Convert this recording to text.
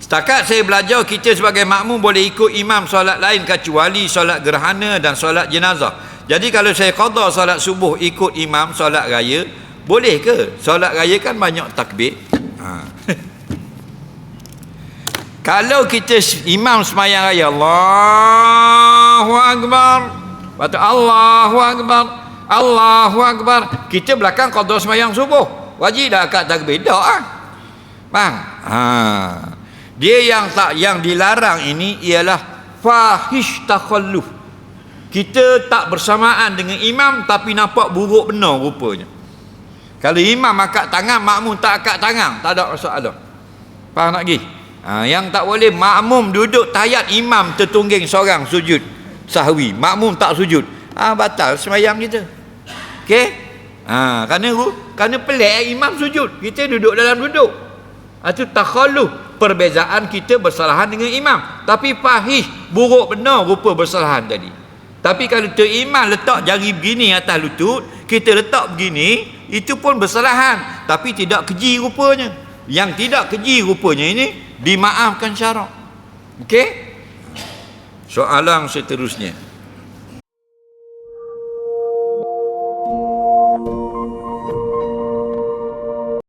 Setakat saya belajar kita sebagai makmum boleh ikut imam solat lain kecuali solat gerhana dan solat jenazah. Jadi kalau saya qada solat subuh ikut imam solat raya, boleh ke? Solat raya kan banyak takbir. Ha. kalau kita imam semayang raya Allahu akbar. Lepas tu Allahu akbar. Allahu akbar. Kita belakang qada semayang subuh. Wajib dah akad takbir. Dak ah. Faham? Ha. Dia yang tak yang dilarang ini ialah fahish takhalluf. Kita tak bersamaan dengan imam tapi nampak buruk benar rupanya. Kalau imam akad tangan, makmum tak akad tangan, tak ada masalah. Faham tak lagi? Ha, yang tak boleh makmum duduk tayat imam tertungging seorang sujud sahwi. Makmum tak sujud. Ah ha, batal semayang kita. Okey? Ha, kerana kerana pelik imam sujud. Kita duduk dalam duduk. Itu takhalluf perbezaan kita bersalahan dengan imam. Tapi fahih buruk benar rupa bersalahan tadi. Tapi kalau terimam letak jari begini atas lutut kita letak begini itu pun bersalahan. Tapi tidak keji rupanya. Yang tidak keji rupanya ini dimaafkan syarak. Ok soalan seterusnya